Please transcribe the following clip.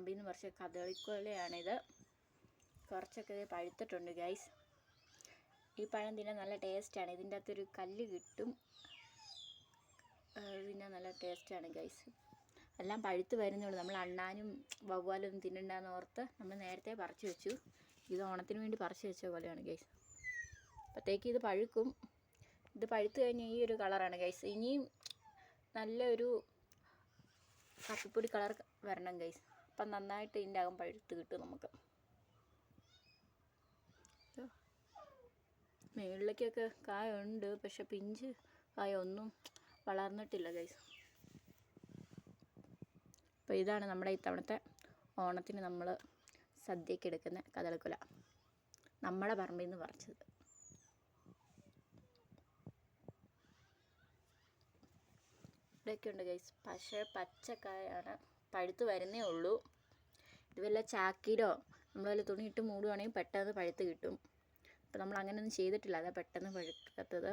പറമ്പിൽ നിന്ന് പറിച്ച കദളിക്കൊലയാണിത്. കുറച്ചൊക്കെ ഇത് പഴുത്തിട്ടുണ്ട് ഗൈസ് ഈ പഴം തിന്നാൻ നല്ല ടേസ്റ്റാണ് ഇതിന്റെ അകത്തൊരു കല്ല് കിട്ടും. പിന്നെ നല്ല ടേസ്റ്റാണ് ഗൈസ് എല്ലാം പഴുത്ത് വരുന്നുള്ളൂ. നമ്മൾ അണ്ണാനും വവ്വാലും തിന്നണ്ടെന്ന് ഓർത്ത് നമ്മൾ നേരത്തെ പറിച്ചു വെച്ചു. ഇത് ഓണത്തിന് വേണ്ടി പറിച്ചു വെച്ച പോലെയാണ് ഗൈസ് അപ്പോഴത്തേക്ക് ഇത് പഴുക്കും. ഇത് പഴുത്ത് കഴിഞ്ഞാൽ ഈ ഒരു കളറാണ് ഗൈസ് ഇനിയും നല്ലൊരു കപ്പിപ്പൊടി കളർ വരണം ഗൈസ് അപ്പം നന്നായിട്ട് ഇതിന്റെ അകം പഴുത്ത് കിട്ടും നമുക്ക്. മുകളിലേക്കൊക്കെ കായ ഉണ്ട് പക്ഷെ പിഞ്ച് കായ ഒന്നും വളർന്നിട്ടില്ല ഗൈസ് അപ്പോൾ ഇതാണ് നമ്മുടെ ഇത്തവണത്തെ ഓണത്തിന് നമ്മൾ സദ്യക്ക് എടുക്കുന്ന കദളിക്കുല. നമ്മളെ പറമ്പിൽ നിന്ന് പറിച്ചത്. ഇവിടെയൊക്കെ ഉണ്ട് ഗൈസ് പക്ഷേ പച്ചക്കായാണ് പഴുത്ത് വരുന്നേ ഉള്ളൂ. ഇത് വല്ല ചാക്കിലോ നമ്മൾ വല്ല തുണിയിട്ട് മൂടുവാണെങ്കിൽ പെട്ടെന്ന് പഴുത്ത് കിട്ടും. അപ്പോൾ നമ്മൾ അങ്ങനെയൊന്നും ചെയ്തിട്ടില്ല. അതാ പെട്ടെന്ന് പഴുക്കാത്തത്.